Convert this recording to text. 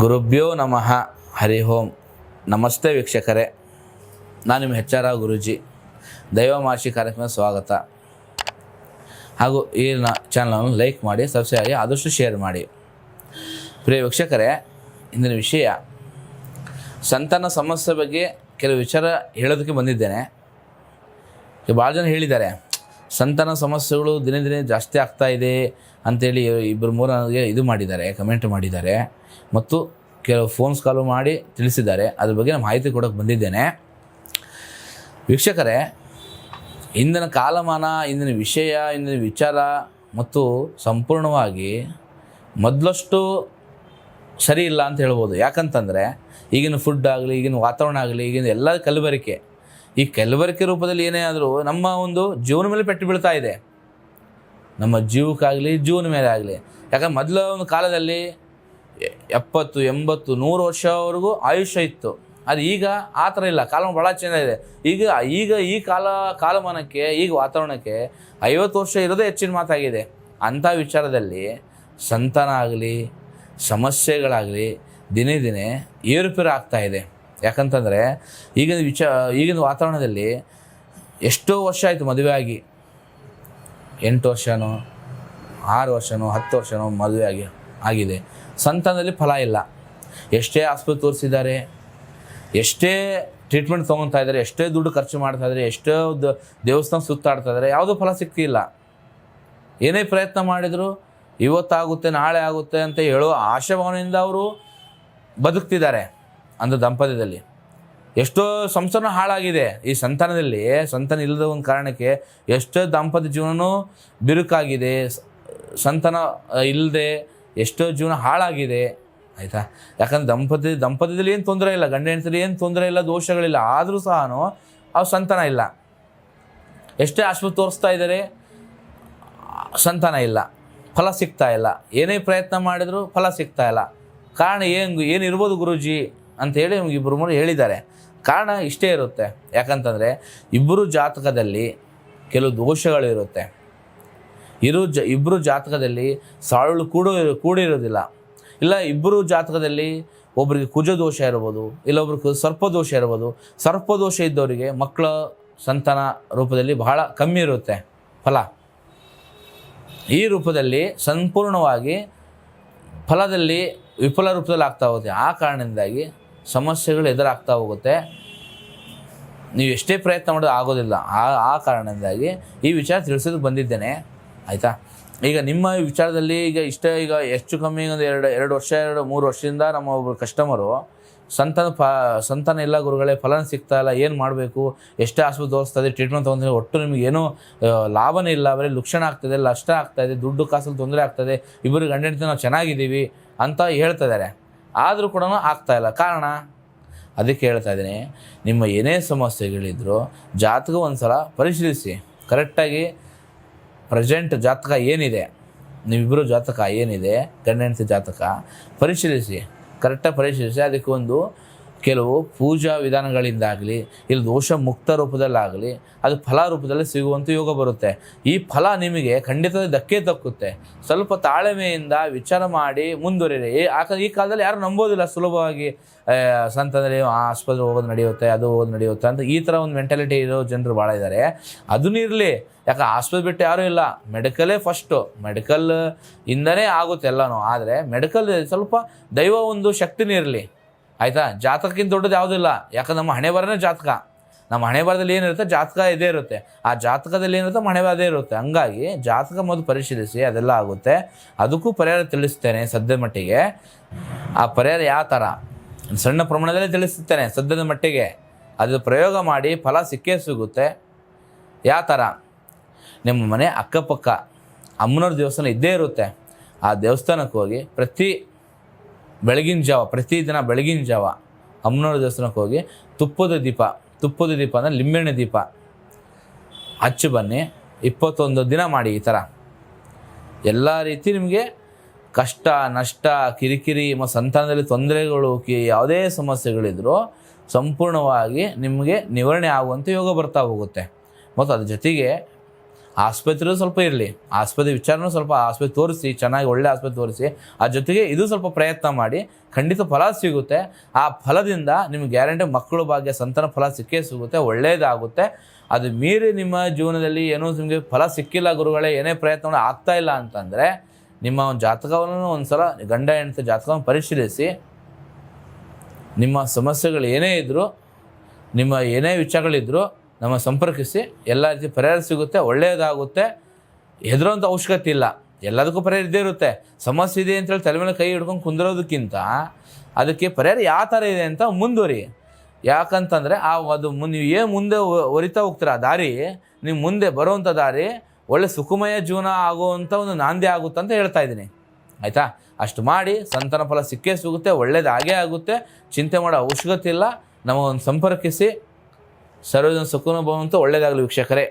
ಗುರುಭ್ಯೋ ನಮಃ. ಹರಿ ಓಂ. ನಮಸ್ತೆ ವೀಕ್ಷಕರೇ. ನಾನು ನಿಮ್ಮ ಎಚ್ ಆರ್ ದೈವ ದೈವಮಾರ್ಷಿ ಕಾರ್ಯಕ್ರಮ ಸ್ವಾಗತ. ಹಾಗೂ ಈ ನ ಚಾನಲನ್ನು ಲೈಕ್ ಮಾಡಿ ಸಬ್ಸ್ಕ್ರೈಬ್ ಆಗಿ, ಆದಷ್ಟು ಶೇರ್ ಮಾಡಿ. ಪ್ರಿಯ ವೀಕ್ಷಕರೇ, ಇಂದಿನ ವಿಷಯ, ಸಂತಾನ ಸಮಸ್ಯೆ ಬಗ್ಗೆ ಕೆಲವು ವಿಚಾರ ಹೇಳೋದಕ್ಕೆ ಬಂದಿದ್ದೇನೆ. ಭಾಳ ಜನ ಹೇಳಿದ್ದಾರೆ. ಸಂತಾನ ಸಮಸ್ಯೆಗಳು ದಿನೇ ದಿನೇ ಜಾಸ್ತಿ ಆಗ್ತಾ ಇದೆ ಅಂತೇಳಿ ಇಬ್ಬರು ಮೂರು ನನಗೆ ಇದು ಮಾಡಿದ್ದಾರೆ ಕಮೆಂಟ್ ಮಾಡಿದ್ದಾರೆ. ಮತ್ತು ಕೆಲವು ಫೋನ್ಸ್ ಕಾಲು ಮಾಡಿ ತಿಳಿಸಿದ್ದಾರೆ. ಅದ್ರ ಬಗ್ಗೆ ನಾನು ಮಾಹಿತಿ ಕೊಡೋಕೆ ಬಂದಿದ್ದೇನೆ. ವೀಕ್ಷಕರೇ, ಇಂದಿನ ಕಾಲಮಾನ, ಇಂದಿನ ವಿಷಯ, ಇಂದಿನ ವಿಚಾರ ಮತ್ತು ಸಂಪೂರ್ಣವಾಗಿ ಮೊದಲಷ್ಟು ಸರಿ ಇಲ್ಲ ಅಂತ ಹೇಳ್ಬೋದು. ಯಾಕಂತಂದರೆ ಈಗಿನ ಫುಡ್ ಆಗಲಿ, ಈಗಿನ ವಾತಾವರಣ ಆಗಲಿ, ಈಗಿನ ಎಲ್ಲ ಕಲಬೆರಕೆ ಈ ಕಲಬೆರಕೆ ರೂಪದಲ್ಲಿ ಏನೇ ಆದರೂ ನಮ್ಮ ಒಂದು ಜೀವನ ಮೇಲೆ ಪೆಟ್ಟು ಬೀಳ್ತಾ ಇದೆ. ನಮ್ಮ ಜೀವಕ್ಕಾಗಲಿ, ಜೀವನ ಮೇಲೆ ಆಗಲಿ. ಯಾಕಂದ್ರೆ ಮೊದಲ ಒಂದು ಕಾಲದಲ್ಲಿ ಎಪ್ಪತ್ತು, ಎಂಬತ್ತು, ನೂರು ವರ್ಷವರೆಗೂ ಆಯುಷ್ಯ ಇತ್ತು. ಅದು ಈಗ ಆ ಥರ ಇಲ್ಲ. ಕಾಲ ಭಾಳ ಚೆನ್ನಾಗಿದೆ. ಈಗ ಈಗ ಈ ಕಾಲ, ಕಾಲಮಾನಕ್ಕೆ, ಈಗ ವಾತಾವರಣಕ್ಕೆ ಐವತ್ತು ವರ್ಷ ಇರೋದೇ ಹೆಚ್ಚಿನ ಮಾತಾಗಿದೆ. ಅಂಥ ವಿಚಾರದಲ್ಲಿ ಸಂತಾನ ಆಗಲಿ, ಸಮಸ್ಯೆಗಳಾಗಲಿ ದಿನೇ ದಿನೇ ಏರುಪೇರು ಆಗ್ತಾ ಇದೆ. ಯಾಕಂತಂದರೆ ಈಗಿನ ವಿಚ, ಈಗಿನ ವಾತಾವರಣದಲ್ಲಿ ಎಷ್ಟೋ ವರ್ಷ ಆಯಿತು ಮದುವೆ ಆಗಿ. ಎಂಟು ವರ್ಷನೋ, ಆರು ವರ್ಷನೋ, ಹತ್ತು ವರ್ಷನೋ ಮದುವೆ ಆಗಿ, ಆಗಿದೆ. ಸಂತಾನದಲ್ಲಿ ಫಲ ಇಲ್ಲ. ಎಷ್ಟೇ ಆಸ್ಪತ್ರೆ ತೋರಿಸಿದ್ದಾರೆ, ಎಷ್ಟೇ ಟ್ರೀಟ್ಮೆಂಟ್ ತೊಗೊತಾ ಇದ್ದಾರೆ, ಎಷ್ಟೇ ದುಡ್ಡು ಖರ್ಚು ಮಾಡ್ತಾ ಇದ್ದಾರೆ, ಎಷ್ಟೋ ದೇವಸ್ಥಾನ ಸುತ್ತಾಡ್ತಾ ಇದ್ದಾರೆ, ಯಾವುದೂ ಫಲ ಸಿಗ್ತಿಲ್ಲ ಏನೇ ಪ್ರಯತ್ನ ಮಾಡಿದರೂ ಇವತ್ತಾಗುತ್ತೆ, ನಾಳೆ ಆಗುತ್ತೆ ಅಂತ ಹೇಳೋ ಆಶಾಭಾವನೆಯಿಂದ ಅವರು ಬದುಕ್ತಿದ್ದಾರೆ. ಅಂದು ದಂಪತ್ಯದಲ್ಲಿ ಎಷ್ಟೋ ಸಂಸಾರ ಹಾಳಾಗಿದೆ ಈ ಸಂತಾನದಲ್ಲಿ. ಸಂತಾನ ಇಲ್ಲದ ಒಂದು ಕಾರಣಕ್ಕೆ ಎಷ್ಟೋ ದಂಪತಿ ಜೀವನನೂ ಬಿರುಕಾಗಿದೆ. ಸಂತಾನ ಇಲ್ಲದೆ ಎಷ್ಟೋ ಜೀವನ ಹಾಳಾಗಿದೆ. ಆಯಿತಾ? ಯಾಕಂದ್ರೆ ದಂಪತಿ, ದಂಪತಿದಲ್ಲಿ ಏನು ತೊಂದರೆ ಇಲ್ಲ. ಗಂಡ ಹೆಂಡತಿಲಿ ಏನು ತೊಂದರೆ ಇಲ್ಲ, ದೋಷಗಳಿಲ್ಲ. ಆದರೂ ಸಹ ಅವ್ರ ಸಂತಾನ ಇಲ್ಲ. ಎಷ್ಟೇ ಆಸ್ಪತ್ರೆ ತೋರಿಸ್ತಾ ಇದ್ದಾರೆ ಸಂತಾನ ಇಲ್ಲ. ಫಲ ಸಿಗ್ತಾ ಇಲ್ಲ. ಏನೇ ಪ್ರಯತ್ನ ಮಾಡಿದರೂ ಫಲ ಸಿಗ್ತಾ ಇಲ್ಲ. ಕಾರಣ ಏನು, ಏನಿರ್ಬೋದು ಗುರೂಜಿ? ಅಂತೇಳಿ ಇಬ್ಬರು ಮೂರು ಹೇಳಿದ್ದಾರೆ. ಕಾರಣ ಇಷ್ಟೇ ಇರುತ್ತೆ. ಯಾಕಂತಂದರೆ ಇಬ್ಬರು ಜಾತಕದಲ್ಲಿ ಕೆಲವು ದೋಷಗಳಿರುತ್ತೆ. ಇರು ಜ ಇಬ್ಬರು ಜಾತಕದಲ್ಲಿ ಸಾಳುಳು ಕೂಡ ಕೂಡಿರೋದಿಲ್ಲ ಇಲ್ಲ ಇಬ್ಬರು ಜಾತಕದಲ್ಲಿ ಒಬ್ಬರಿಗೆ ಕುಜ ದೋಷ ಇರ್ಬೋದು ಇಲ್ಲ ಸರ್ಪ ದೋಷ ಇರ್ಬೋದು ಸರ್ಪ ದೋಷ ಇದ್ದವರಿಗೆ ಮಕ್ಕಳ ಸಂತಾನ ರೂಪದಲ್ಲಿ ಬಹಳ ಕಮ್ಮಿ ಇರುತ್ತೆ. ಫಲ. ಈ ರೂಪದಲ್ಲಿ ಸಂಪೂರ್ಣವಾಗಿ ಫಲದಲ್ಲಿ ವಿಫಲ ರೂಪದಲ್ಲಿ ಆಗ್ತಾ ಹೋಗುತ್ತೆ. ಆ ಕಾರಣದಿಂದಾಗಿ ಸಮಸ್ಯೆಗಳು ಎದುರಾಗ್ತಾ ಹೋಗುತ್ತೆ. ನೀವು ಎಷ್ಟೇ ಪ್ರಯತ್ನ ಮಾಡೋದು ಆಗೋದಿಲ್ಲ. ಆ ಆ ಕಾರಣದಿಂದಾಗಿ ಈ ವಿಚಾರ ತಿಳಿಸೋದು ಬಂದಿದ್ದೇನೆ. ಆಯಿತಾ? ಈಗ ನಿಮ್ಮ ವಿಚಾರದಲ್ಲಿ ಈಗ ಇಷ್ಟ, ಈಗ ಹೆಚ್ಚು ಕಮ್ಮಿ ಒಂದು ಎರಡು ಎರಡು ವರ್ಷ, ಎರಡು, ಮೂರು ವರ್ಷದಿಂದ ನಮ್ಮ ಒಬ್ಬರು ಕಸ್ಟಮರು ಸಂತನ ಪ ಸಂತನ ಇಲ್ಲ ಗುರುಗಳೇ, ಫಲನ ಸಿಗ್ತಾ ಇಲ್ಲ, ಏನು ಮಾಡಬೇಕು? ಎಷ್ಟೇ ಆಸ್ಪತ್ರೆ ತೋರಿಸ್ತದೆ ಟ್ರೀಟ್ಮೆಂಟ್ ತೊಗೊಂಡ್ರೆ ಒಟ್ಟು ನಿಮಗೆ ಏನೂ ಲಾಭನೇ ಇಲ್ಲ, ಬರೀ ಲುಕ್ಷಣ ಆಗ್ತದೆ ನಷ್ಟ ಆಗ್ತಾಯಿದೆ ದುಡ್ಡು ಕಾಸಲ್ಲಿ ತೊಂದರೆ ಆಗ್ತದೆ ಇಬ್ಬರು ಗಂಡ ನಾವು ಚೆನ್ನಾಗಿದ್ದೀವಿ ಅಂತ ಹೇಳ್ತಾ ಇದ್ದಾರೆ. ಆದರೂ ಕೂಡ ಇಲ್ಲ. ಕಾರಣ? ಅದಕ್ಕೆ ಹೇಳ್ತಾ ಇದ್ದೀನಿ, ನಿಮ್ಮ ಏನೇ ಸಮಸ್ಯೆಗಳಿದ್ದರೂ ಜಾತಕ ಒಂದು ಸಲ ಪರಿಶೀಲಿಸಿ ಕರೆಕ್ಟಾಗಿ ಪ್ರೆಸೆಂಟ್ ಜಾತಕ ಏನಿದೆ ನೀವಿಬ್ಬರು ಜಾತಕ ಏನಿದೆ, ಗಂಡ ಹೆಂಡತಿ ಜಾತಕ ಪರಿಶೀಲಿಸಿ. ಕರೆಕ್ಟಾಗಿ ಪರಿಶೀಲಿಸಿ ಅದಕ್ಕೆ ಒಂದು ಕೆಲವು ಪೂಜಾ ವಿಧಾನಗಳಿಂದಾಗಲಿ, ಇಲ್ಲಿ ದೋಷ ಮುಕ್ತ ರೂಪದಲ್ಲಾಗಲಿ, ಅದು ಫಲ ರೂಪದಲ್ಲಿ ಸಿಗುವಂಥ ಯೋಗ ಬರುತ್ತೆ. ಈ ಫಲ ನಿಮಗೆ ಖಂಡಿತ ಧಕ್ಕೆ ತಕ್ಕುತ್ತೆ. ಸ್ವಲ್ಪ ತಾಳ್ಮೆಯಿಂದ ವಿಚಾರ ಮಾಡಿ ಮುಂದುವರಿರಿ. ಈ- ಕಾಲದಲ್ಲಿ ಯಾರು ನಂಬೋದಿಲ್ಲ ಸುಲಭವಾಗಿ. ಸಂತಂದರೆ ಆಸ್ಪತ್ರೆ ಹೋಗೋದು ನಡೆಯುತ್ತೆ, ಅದು ಹೋಗೋದು ನಡೆಯುತ್ತೆ ಅಂತ ಈ ಥರ ಒಂದು ಮೆಂಟಾಲಿಟಿ ಇರೋ ಜನರು ಭಾಳ ಇದ್ದಾರೆ ಅದನ್ನೂ ಇರಲಿ. ಯಾಕೆ ಆಸ್ಪತ್ರೆ ಬಿಟ್ಟು ಯಾರೂ ಇಲ್ಲ. ಮೆಡಿಕಲೇ ಫಸ್ಟು ಮೆಡಿಕಲ್ ಇಂದನೇ ಆಗುತ್ತೆ ಎಲ್ಲನೂ. ಆದರೆ ಮೆಡಿಕಲ್ ಸ್ವಲ್ಪ ದೈವ ಒಂದು ಶಕ್ತಿನೇ ಇರಲಿ. ಆಯಿತಾ? ಜಾತಕಕ್ಕಿಂತ ದೊಡ್ಡದು ಯಾವುದಿಲ್ಲ ಯಾಕಂದ್ರೆ ನಮ್ಮ ಹಣೆ ಬರನೇ ಜಾತಕ. ನಮ್ಮ ಹಣೆ ಬರದಲ್ಲಿ ಏನಿರುತ್ತೆ? ಜಾತಕ ಇದೇ ಇರುತ್ತೆ. ಆ ಜಾತಕದಲ್ಲಿ ಏನಿರುತ್ತೆ? ಹಣೆ ಅದೇ ಇರುತ್ತೆ. ಹಂಗಾಗಿ ಜಾತಕ ಮೊದಲು ಪರಿಶೀಲಿಸಿ, ಅದೆಲ್ಲ ಆಗುತ್ತೆ. ಅದಕ್ಕೂ ಪರಿಹಾರ ತಿಳಿಸ್ತೇನೆ ಸದ್ಯದ ಮಟ್ಟಿಗೆ. ಆ ಪರಿಹಾರ ಯಾವ ಥರ ಸಣ್ಣ ಪ್ರಮಾಣದಲ್ಲಿ ತಿಳಿಸುತ್ತೇನೆ ಸದ್ಯದ ಮಟ್ಟಿಗೆ. ಅದು ಪ್ರಯೋಗ ಮಾಡಿ ಫಲ ಸಿಕ್ಕೇ ಸಿಗುತ್ತೆ. ಯಾವ ಥರ ನಿಮ್ಮ ಮನೆ ಅಕ್ಕಪಕ್ಕ, ಅಮ್ಮನವ್ರ ದೇವಸ್ಥಾನ ಇದ್ದೇ ಇರುತ್ತೆ. ಆ ದೇವಸ್ಥಾನಕ್ಕೆ ಹೋಗಿ ಪ್ರತಿ ಬೆಳಗಿನ ಜಾವ, ಪ್ರತಿದಿನ ಬೆಳಗಿನ ಜಾವ ಅಮ್ಮನವ್ರ ದೇವಸ್ಥಾನಕ್ಕೆ ಹೋಗಿ ತುಪ್ಪದ ದೀಪ ತುಪ್ಪದ ದೀಪ ಅಂದರೆ ಲಿಂಬೆಣ್ಣೆ ದೀಪ ಹಚ್ಚಿ ಬನ್ನಿ. ಇಪ್ಪತ್ತೊಂದು ದಿನ ಮಾಡಿ ಈ ಥರ ಎಲ್ಲ ರೀತಿ ನಿಮಗೆ ಕಷ್ಟ, ನಷ್ಟ, ಕಿರಿಕಿರಿ ಮತ್ತು ಸಂತಾನದಲ್ಲಿ ತೊಂದರೆಗಳು, ಕಿ ಯಾವುದೇ ಸಮಸ್ಯೆಗಳಿದ್ರೂ ಸಂಪೂರ್ಣವಾಗಿ ನಿಮಗೆ ನಿವಾರಣೆ ಆಗುವಂತೆ ಯೋಗ ಬರ್ತಾ ಹೋಗುತ್ತೆ. ಮತ್ತು ಅದ್ರ ಜೊತೆಗೆ ಆಸ್ಪತ್ರೆ ಸ್ವಲ್ಪ ಇರಲಿ. ಆಸ್ಪತ್ರೆ ವಿಚಾರನೂ ಸ್ವಲ್ಪ ಆಸ್ಪತ್ರೆ ತೋರಿಸಿ, ಚೆನ್ನಾಗಿ ಒಳ್ಳೆ ಆಸ್ಪತ್ರೆ ತೋರಿಸಿ, ಆ ಜೊತೆಗೆ ಇದು ಸ್ವಲ್ಪ ಪ್ರಯತ್ನ ಮಾಡಿ, ಖಂಡಿತ ಫಲ ಸಿಗುತ್ತೆ. ಆ ಫಲದಿಂದ ನಿಮ್ಗೆ ಗ್ಯಾರಂಟಿ ಮಕ್ಕಳು ಭಾಗ್ಯ, ಸಂತಾನ ಫಲ ಸಿಕ್ಕೇ ಸಿಗುತ್ತೆ ಒಳ್ಳೆಯದಾಗುತ್ತೆ ಅದು ಮೀರಿ ನಿಮ್ಮ ಜೀವನದಲ್ಲಿ ಏನೋ ನಿಮಗೆ ಫಲ ಸಿಕ್ಕಿಲ್ಲ ಗುರುಗಳೇ, ಏನೇ ಪ್ರಯತ್ನಗಳು ಆಗ್ತಾ ಇಲ್ಲ ಅಂತಂದರೆ, ನಿಮ್ಮ ಒಂದು ಜಾತಕವನ್ನು ಒಂದು ಸಲ ಗಂಡ ಹೆಂಡತಿ ಜಾತಕವನ್ನು ಪರಿಶೀಲಿಸಿ, ನಿಮ್ಮ ಸಮಸ್ಯೆಗಳು ಏನೇ ಇದ್ದರೂ ನಿಮ್ಮ ಏನೇ ವಿಚಾರಗಳಿದ್ದರೂ ನಮ್ಮ ಸಂಪರ್ಕಿಸಿ, ಎಲ್ಲ ರೀತಿ ಪರಿಹಾರ ಸಿಗುತ್ತೆ ಒಳ್ಳೆಯದಾಗುತ್ತೆ ಹೆದರೋಂಥ ಅವಶ್ಯಕತೆ ಇಲ್ಲ. ಎಲ್ಲದಕ್ಕೂ ಪರಿಹಾರ ಇದ್ದೇ ಇರುತ್ತೆ. ಸಮಸ್ಯೆ ಇದೆ ಅಂತೇಳಿ ತಲೆ ಮೇಲೆ ಕೈ ಹಿಡ್ಕೊಂಡು ಕುಂದಿರೋದಕ್ಕಿಂತ ಅದಕ್ಕೆ ಪರಿಹಾರ ಯಾವ ಥರ ಇದೆ ಅಂತ ಮುಂದುವರಿ. ಯಾಕಂತಂದರೆ, ಆ ಅದು ಮುನ್ ನೀವು ಏನು ಮುಂದೆ ಒರಿತಾ ಹೋಗ್ತೀರ ದಾರಿ, ನೀವು ಮುಂದೆ ಬರೋವಂಥ ದಾರಿ, ಒಳ್ಳೆ ಸುಖಮಯ ಜೀವನ ಆಗುವಂಥ ಒಂದು ನಾಂದಿ ಆಗುತ್ತೆ ಅಂತ ಹೇಳ್ತಾ ಇದ್ದೀನಿ. ಆಯಿತಾ? ಅಷ್ಟು ಮಾಡಿ, ಸಂತಾನ ಫಲ ಸಿಕ್ಕೇ ಸಿಗುತ್ತೆ ಒಳ್ಳೇದಾಗೇ ಆಗುತ್ತೆ. ಚಿಂತೆ ಮಾಡೋ ಅವಶ್ಯಕತೆ ಇಲ್ಲ. ನಮಗೊಂದು ಸಂಪರ್ಕಿಸಿ ಸರ್ವಜನ ಸುಖನ ಭವಂತು ಒಳ್ಳೆಯದಾಗಲಿ ವೀಕ್ಷಕರೇ.